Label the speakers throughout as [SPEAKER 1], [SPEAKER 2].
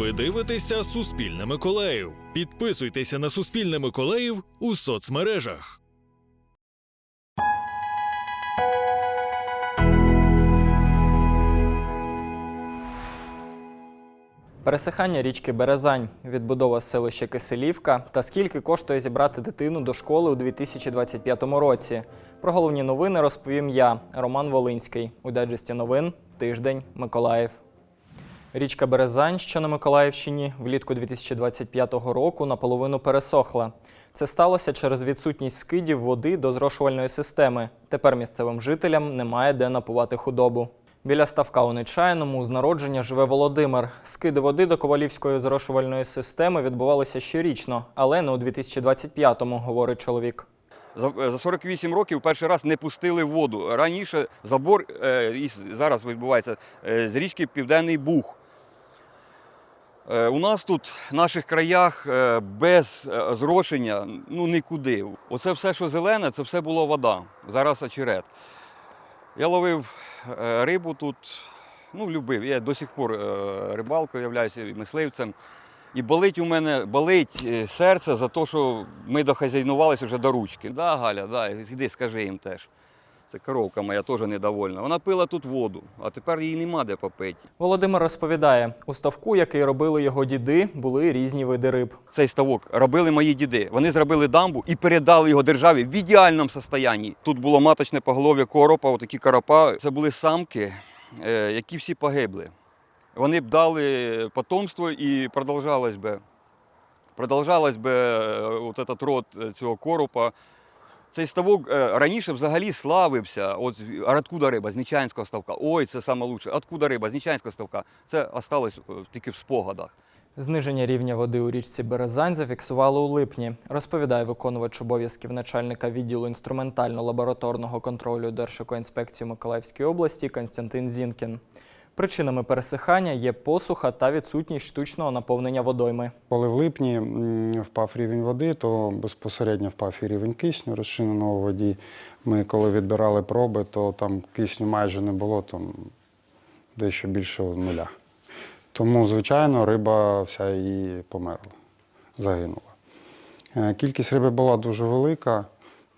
[SPEAKER 1] Ви дивитеся Суспільне Миколаїв. Підписуйтеся на Суспільне Миколаїв у соцмережах.
[SPEAKER 2] Пересихання річки Березань, відбудова селища Киселівка та скільки коштує зібрати дитину до школи у 2025 році. Про головні новини розповім я, Роман Волинський, у дайджесті новин Тиждень Миколаїв. Річка Березань, що на Миколаївщині, влітку 2025 року наполовину пересохла. Це сталося через відсутність скидів води до зрошувальної системи. Тепер місцевим жителям немає де напувати худобу. Біля ставка у Нечаяному з народження живе Володимир. Скиди води до Ковалівської зрошувальної системи відбувалися щорічно, але не у 2025-му, говорить чоловік.
[SPEAKER 3] За, за 48 років перший раз не пустили воду. Раніше забор е, і зараз відбувається е, з річки Південний Буг. Е, у нас тут в наших краях е, без е, зрошення ну, нікуди. Оце все, що зелене, це все було вода. Зараз очерет. Я ловив рибу тут, ну, любив. Я до сих пор рибалкою являюся мисливцем. І болить у мене болить серце за те, що ми дохазяйнувалися вже до ручки. Да, Галя, да, іди скажи їм теж. Це коровка моя теж недовольна. Вона пила тут воду, а тепер їй нема де попити.
[SPEAKER 2] Володимир розповідає, у ставку, який робили його діди, були різні види риб.
[SPEAKER 3] Цей ставок робили мої діди. Вони зробили дамбу і передали його державі в ідеальному стані. Тут було маточне поголов'я коропа, отакі коропа. Це були самки, е, які всі погибли. Вони б дали потомство і продовжалось би. Продовжалось би е, от этот род е, цього коропа. Цей ставок е, раніше взагалі славився. От откуда риба? З Нічаїнського ставка. Ой, це саме лучше. Откуда риба? З Нічаїнського ставка. Це осталось е, тільки в спогадах.
[SPEAKER 2] Зниження рівня води у річці Березань зафіксували у липні, розповідає виконувач обов'язків начальника відділу інструментально-лабораторного контролю Держекоінспекції Миколаївської області Константин Зінкін. Причинами пересихання є посуха та відсутність штучного наповнення водойми.
[SPEAKER 4] Коли в липні впав рівень води, то безпосередньо впав і рівень кисню, розчиненого в воді. Ми коли відбирали проби, то там кисню майже не було, там дещо більше нуля. Тому, звичайно, риба вся і померла, загинула. Е, Кількість риби була дуже велика,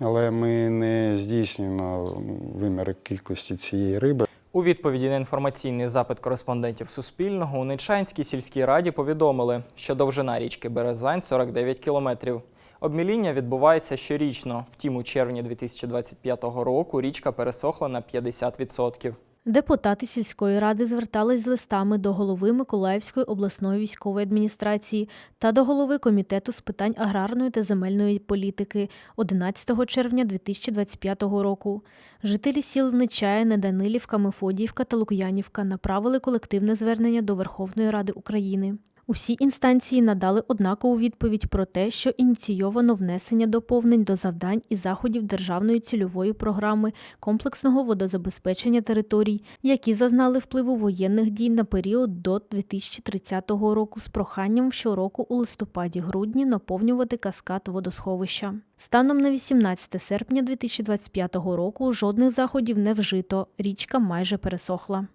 [SPEAKER 4] але ми не здійснюємо виміри кількості цієї риби.
[SPEAKER 2] У відповіді на інформаційний запит кореспондентів Суспільного у Нечанській сільській раді повідомили, що довжина річки Березань 49 кілометрів. Обміління відбувається щорічно. Втім, у червні 2025 року річка пересохла на 50%.
[SPEAKER 5] Депутати сільської ради звертались з листами до голови Миколаївської обласної військової адміністрації та до голови комітету з питань аграрної та земельної політики 11 червня 2025 року. Жителі сіл Нечаяне, Данилівка, Мефодіївка та Лук'янівка направили колективне звернення до Верховної Ради України. Усі інстанції надали однакову відповідь про те, що ініційовано внесення доповнень до завдань і заходів Державної цільової програми комплексного водозабезпечення територій, які зазнали впливу воєнних дій на період до 2030 року з проханням щороку у листопаді-грудні наповнювати каскад водосховища. Станом на 18 серпня 2025 року жодних заходів не вжито, річка майже пересохла.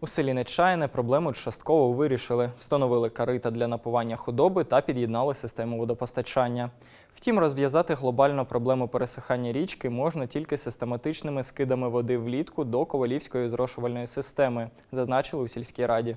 [SPEAKER 2] У селі Нечаяне проблему частково вирішили. Встановили карита для напування худоби та під'єднали систему водопостачання. Втім, розв'язати глобальну проблему пересихання річки можна тільки систематичними скидами води влітку до Ковалівської зрошувальної системи, зазначили у сільській раді.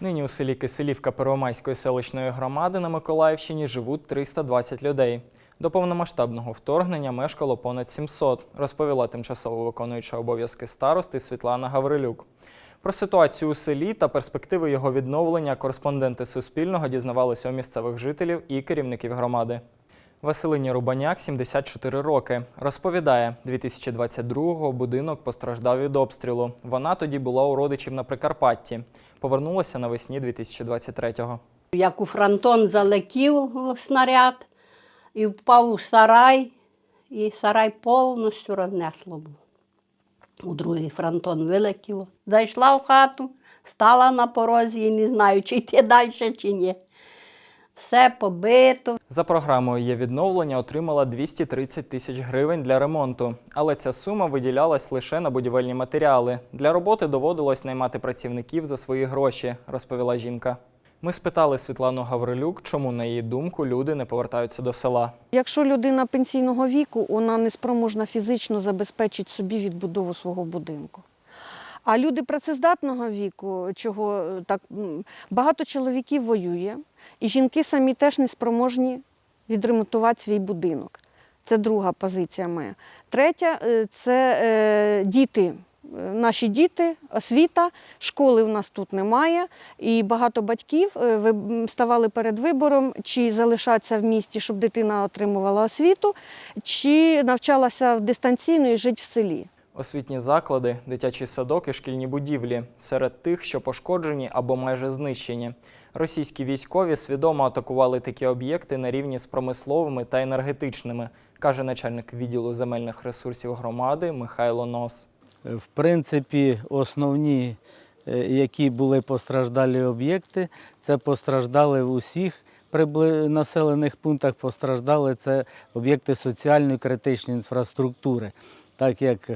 [SPEAKER 2] Нині у селі Киселівка Первомайської селищної громади на Миколаївщині живуть 320 людей. До повномасштабного вторгнення мешкало понад 700, розповіла тимчасово виконуюча обов'язки старости Світлана Гаврилюк. Про ситуацію у селі та перспективи його відновлення кореспонденти Суспільного дізнавалися у місцевих жителів і керівників громади. Василині Рубаняк 74 роки. Розповідає, 2022-го будинок постраждав від обстрілу. Вона тоді була у родичів на Прикарпатті. Повернулася навесні 2023-го.
[SPEAKER 6] Як у фронтон залетів снаряд і впав у сарай, і сарай повністю рознесло було. У другий фронтон вилетіло. Зайшла в хату, стала на порозі і не знаю, чи йти далі, чи ні. все побито.
[SPEAKER 2] За програмою є відновлення отримала 230 тисяч гривень для ремонту, але ця сума виділялась лише на будівельні матеріали. Для роботи доводилось наймати працівників за свої гроші, розповіла жінка. Ми спитали Світлану Гаврилюк, чому, на її думку, люди не повертаються до села.
[SPEAKER 7] Якщо людина пенсійного віку, вона не спроможна фізично забезпечити собі відбудову свого будинку. А люди працездатного віку, чого е, так багато чоловіків воює, і жінки самі теж не спроможні відремонтувати свій будинок. Це друга позиція моя. Третя е, це е, діти. Наші діти, освіта, школи в нас тут немає, і багато батьків е, ставали перед вибором, чи залишатися в місті, щоб дитина отримувала освіту, чи навчалася дистанційно і жити в селі.
[SPEAKER 2] Освітні заклади, дитячий садок і шкільні будівлі серед тих, що пошкоджені або майже знищені. Російські військові свідомо атакували такі об'єкти на рівні з промисловими та енергетичними, каже начальник відділу земельних ресурсів громади Михайло Нос.
[SPEAKER 8] В принципі, основні, е, які були постраждалі об'єкти, це постраждали в усіх населених пунктах, постраждали це об'єкти соціальної критичної інфраструктури, так як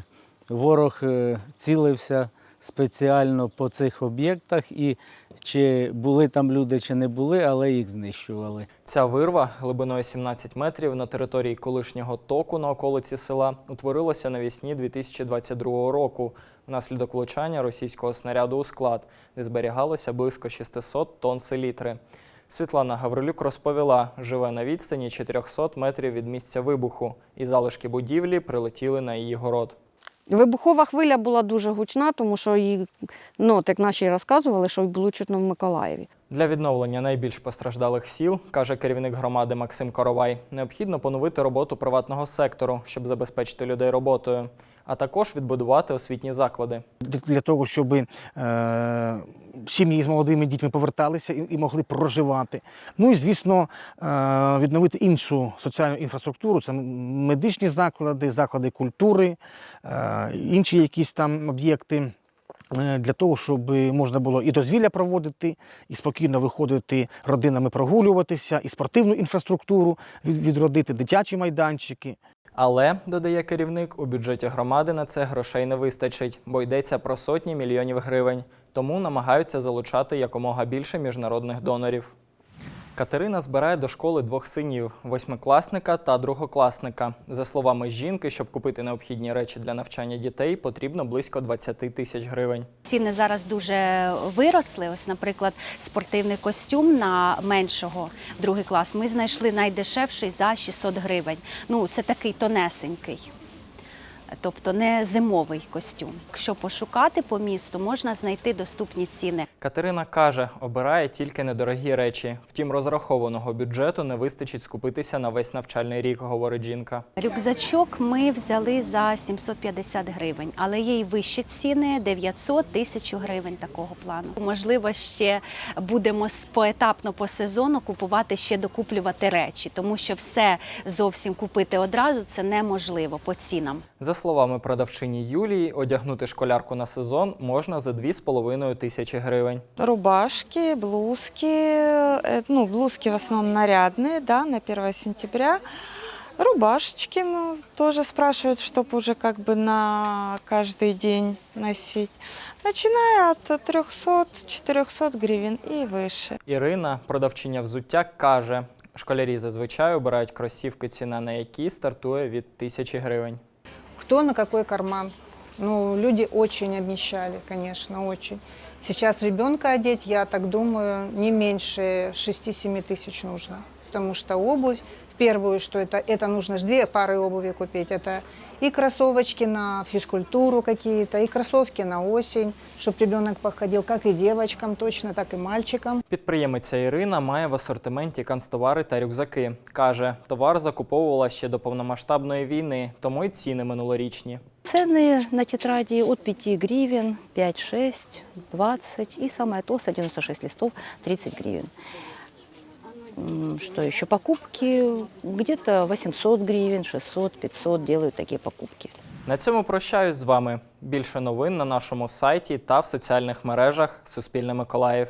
[SPEAKER 8] ворог е, цілився спеціально по цих об'єктах, і чи були там люди, чи не були, але їх знищували.
[SPEAKER 2] Ця вирва глибиною 17 метрів на території колишнього току на околиці села утворилася навесні 2022 року внаслідок влучання російського снаряду у склад, де зберігалося близько 600 тонн селітри. Світлана Гаврилюк розповіла, живе на відстані 400 метрів від місця вибуху, і залишки будівлі прилетіли на її город.
[SPEAKER 7] Вибухова хвиля була дуже гучна, тому що її, ну, так наші розказували, що було чутно в Миколаєві.
[SPEAKER 2] Для відновлення найбільш постраждалих сіл, каже керівник громади Максим Коровай, необхідно поновити роботу приватного сектору, щоб забезпечити людей роботою, а також відбудувати освітні заклади.
[SPEAKER 9] для того, щоб е, сім'ї з молодими дітьми поверталися і, і могли проживати. Ну і звісно, е, відновити іншу соціальну інфраструктуру, це медичні заклади, заклади культури, е, інші якісь там об'єкти. Е, Для того, щоб можна було і дозвілля проводити, і спокійно виходити родинами прогулюватися, і спортивну інфраструктуру відродити, дитячі майданчики.
[SPEAKER 2] Але, додає керівник, у бюджеті громади на це грошей не вистачить, бо йдеться про сотні мільйонів гривень. Тому намагаються залучати якомога більше міжнародних донорів. Катерина збирає до школи двох синів восьмикласника та другокласника. За словами жінки, щоб купити необхідні речі для навчання дітей, потрібно близько 20 тисяч гривень.
[SPEAKER 10] Ціни зараз дуже виросли. Ось, наприклад, спортивний костюм на меншого другий клас ми знайшли найдешевший за 600 гривень. Ну, це такий тонесенький. Тобто не зимовий костюм. Якщо пошукати по місту, можна знайти доступні ціни.
[SPEAKER 2] Катерина каже, обирає тільки недорогі речі. Втім, розрахованого бюджету не вистачить скупитися на весь навчальний рік, говорить жінка.
[SPEAKER 10] Рюкзачок ми взяли за 750 гривень, але є й вищі ціни 900 тисяч гривень такого плану. Можливо, ще будемо поетапно по сезону купувати ще докуплювати речі, тому що все зовсім купити одразу це неможливо по цінам.
[SPEAKER 2] За словами продавчині Юлії, одягнути школярку на сезон можна за 2,5 тисячі гривень.
[SPEAKER 11] Рубашки, блузки, э, ну, блузки в основном нарядные, да, на 1 сентября. Рубашечки ну, тоже спрашивают, чтобы уже как бы на каждый день носить. Начиная от 300-400 гривен и выше.
[SPEAKER 2] Ірина, продавчиня взуття, каже, школярі зазвичай обирають кросівки, ціна на які стартує від тисячі гривень.
[SPEAKER 12] Кто на какой карман. Ну, люди очень обнищали, конечно, очень. Сейчас ребенка одеть, я так думаю, не меньше 6-7 тысяч нужно. Потому что обувь, первую, что это, это нужно же две пары обуви купить. Это и кроссовочки на физкультуру какие-то, и кроссовки на осень, чтобы ребенок походил, как и девочкам точно, так и мальчикам.
[SPEAKER 2] Підприємиця Ірина має в асортименті канцтовари та рюкзаки. Каже, товар закуповувала ще до повномасштабної війни, тому й ціни минулорічні.
[SPEAKER 10] Ціни на тетраді від 5 гривень, 5-6, 20 і саме толста 96 листов 30 гривень. Что еще? Покупки где-то 800 гривен, 600, 500 делают такие покупки.
[SPEAKER 2] На цьому прощаюсь з вами. Більше новин на нашому сайті та в соціальних мережах Суспільне Миколаїв.